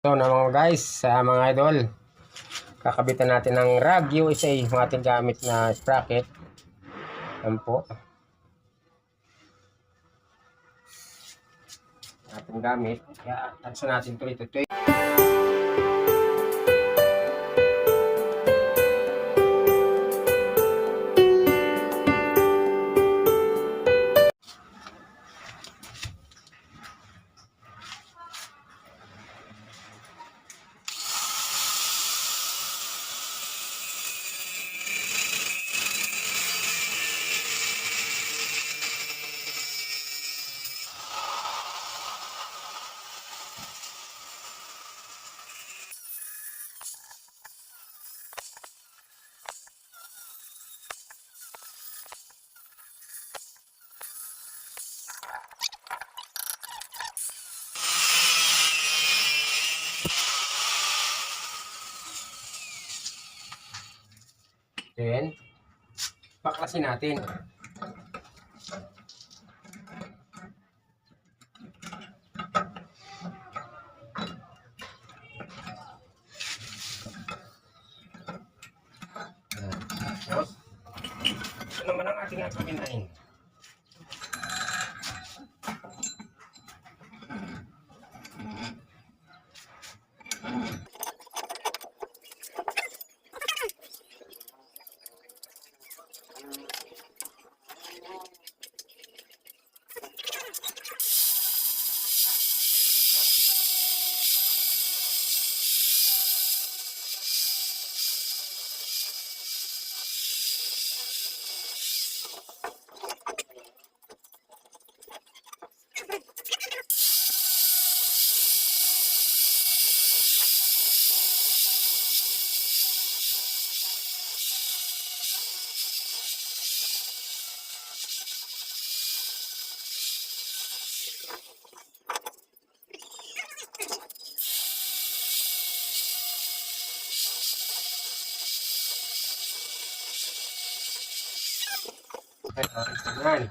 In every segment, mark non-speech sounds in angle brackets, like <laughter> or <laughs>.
So na mga guys, sa mga idol, kakabitan natin ng RAG USA, yung ating gamit na sprocket. Yan po. Ating gamit. Kaya, tatso natin ito. Ito Then, baklasin natin. Tapos, ito naman ang ating gagawin Yan.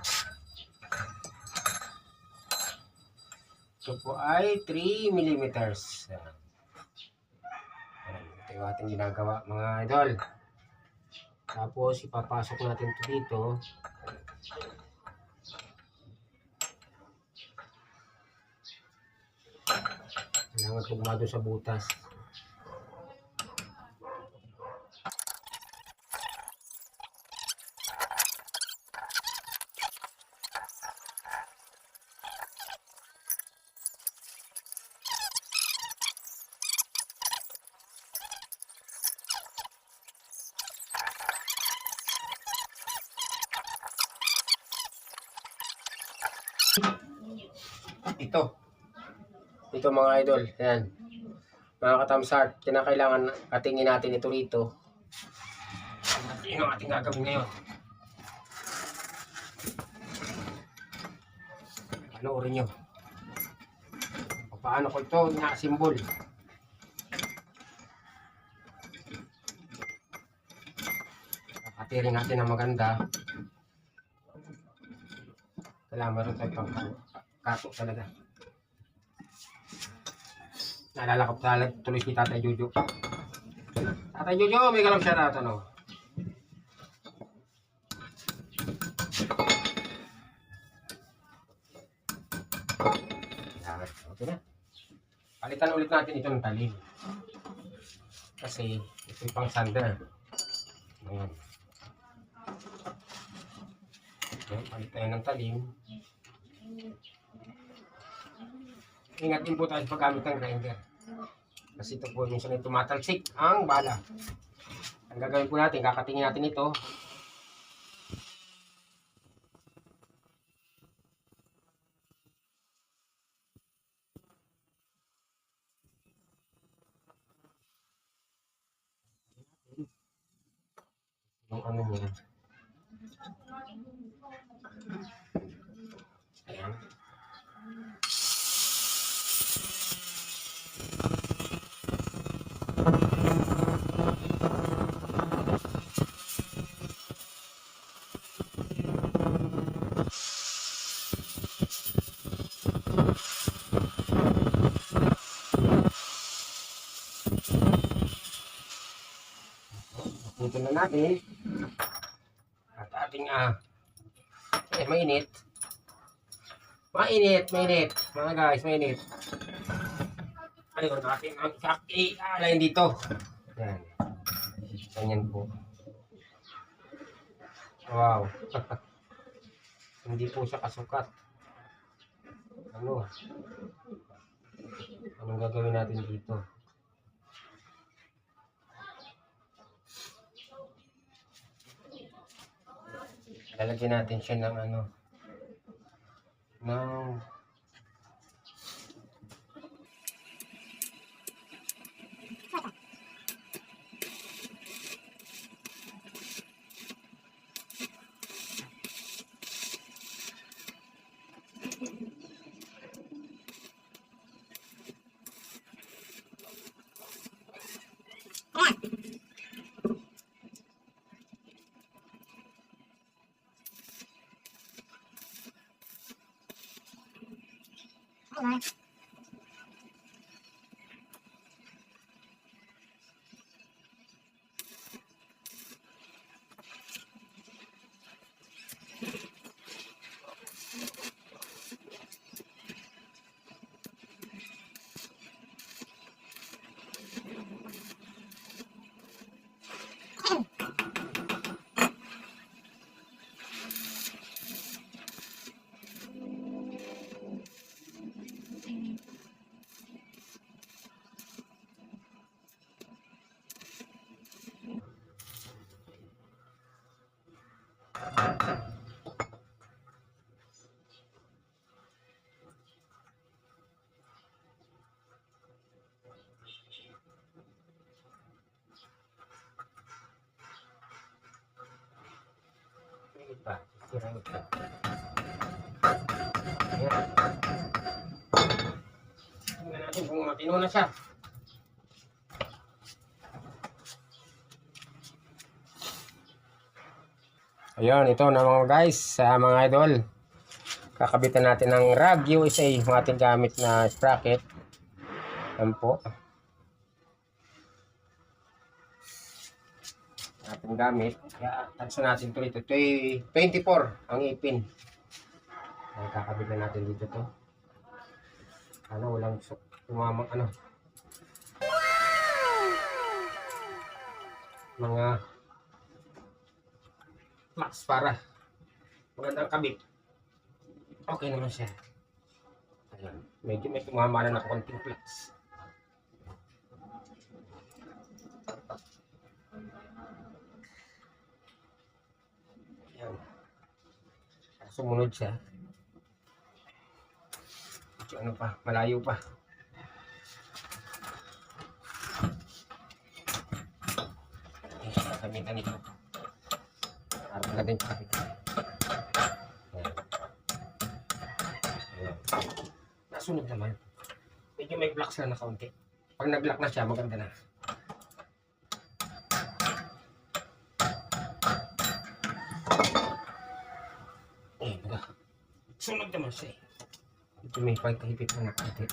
Ito po ay 3 millimeters. Yan. Yan. Ito yung ating ginagawa mga idol. Tapos ipapasok natin ito dito. Kailangan tugma doon sa butas. Ito. Ito mga idol. Yan. Mga katamsart, kinakailangan atingin natin ito rito. Yun ang ating gagawin ngayon. Panoorin nyo. Paano ko ito na-symbol. Kakatirin natin ng maganda. Kailangan meron tayo pang talaga. Naalala ko talaga tuloy si Tatay Jojo. Tatay Jojo, may galam siya na? Yan, Okay na. Palitan ulit natin ito ng talim. Kasi ito yung pang sander. Ayan. Ayan, palit tayo ng talim. Ingat din po tayo paggamit ng grinder. Kasi ito po minsan ay tumatalsik ang bala. Ang gagawin po natin, kakatingin natin ito. Dito natin. At ating ah, eh, mainit. Mainit, mainit. Mga guys, mainit. Ayun, ating ang alay dito. Yan. Ganyan po. Wow. <laughs> Hindi po siya kasukat. Ano? Anong gagawin natin dito? Lalagyan natin siya ng ano ng Higit pa. Pa. Ayan. Tingnan natin kung matino na siya. Ayun, ito na mga guys, sa mga idol. Kakabitan natin ng RAG USA, yung ating gamit na sprocket. Yan po. Gamit. Tanso natin ito ito. 24 ang ipin. Ay, kakabitan natin dito to. Ano, walang tumamang ano. Mga max para magandang kabit. Okay naman siya. Ayan. Medyo may tumama na ng konting flex. Sumunod siya. Ano pa, malayo pa. Ayan, gamitan nito. Harap kapit. Ayan. Ayan. Nasunod naman. Medyo may blocks lang na kaunti. Pag nag-lock na siya, maganda na. Ayan, diba? Sunod naman siya eh. Ito may pagkahipit na nakaunti.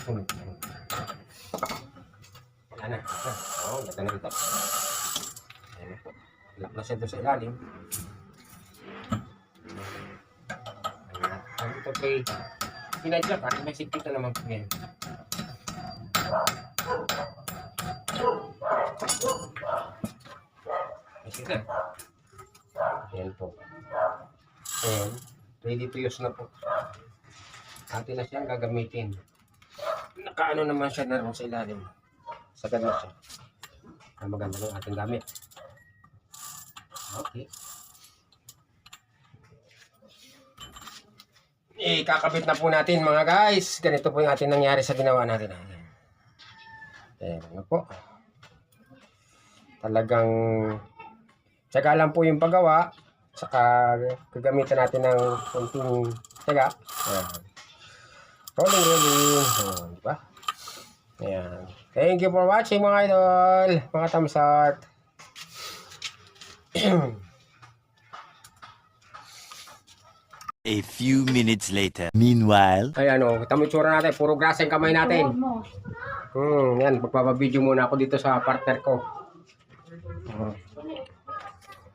Sunod naman. Wala na. Oo, oh, ganda na ito. Ayan na po. Lock na siya doon sa ilalim. Ayan. Ito po pinadya pa. May sipit na naman po ngayon. Kasi na. Ayan po. Ayan. Ready to use na po. Atin na siyang gagamitin. Nakaano naman siya na sa ilalim. Sagad na siya. Ang maganda ng ating gamit. Okay. Ikakabit na po natin mga guys. Ganito po yung ating nangyari sa ginawa natin. Ayan. Ano po. Talagang tsaga lang po yung paggawa. Saka gagamitan natin ng konting tsaga. Ayan. Rolling, rolling. Ayan, di ba? Ayan. Thank you for watching mga idol. Mga tamsat. A few minutes later. Meanwhile. Ay ano, tamo yung tsura natin. Puro grasa yung kamay natin. Hmm, yan. Magpapabideo muna ako dito sa partner ko. Hmm.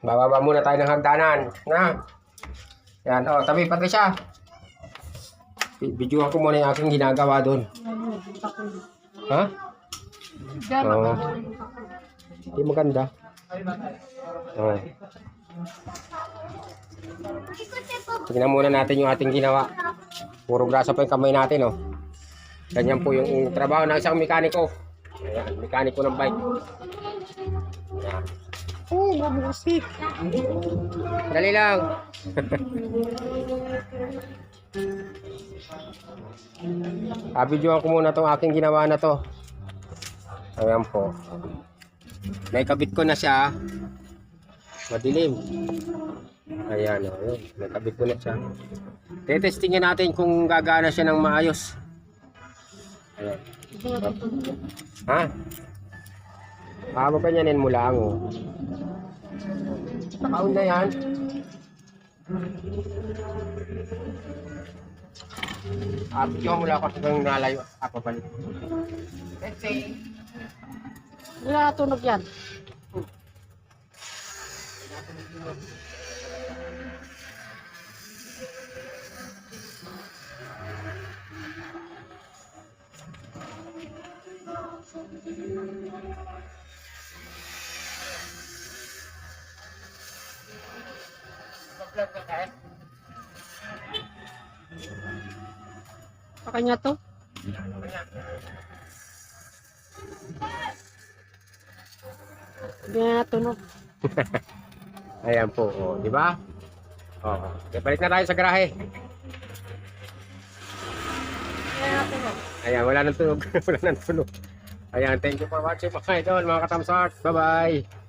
Bababa muna tayo ng hagdanan. Na. Yan, oh, tabi pati siya. Video ko muna yung aking ginagawa doon. Ha? Oo. Hindi maganda. Oo. Tingnan muna natin yung ating ginawa. Puro grasa pa yung kamay natin, oh. Ganyan po yung trabaho ng isang mekaniko. Ayan, mekaniko ng bike. Ayan. Mamusik. Dali lang. <laughs> videoan ko muna tong aking ginawa na to. Ayan po. May kabit ko na siya. Madilim. Ayan, oh, yun. May kabit ko na siya. Tetestingin natin kung gagana siya ng maayos. Ayan. Ha? Papapanyanin mo lang, oh. Nakaon na yan. Ah, bigyan mo lang ako hanggang nalayo. Ako balik. Let's say, Wala tunog yan. Sa kanya to? Na tunog. <laughs> Ayan po, oh, di ba? Oh, okay, balik na tayo sa garahe. Ayan, wala nang tunog. <laughs> wala nang tunog. Ayan, thank you for watching mga idol, mga katamsart. Bye-bye.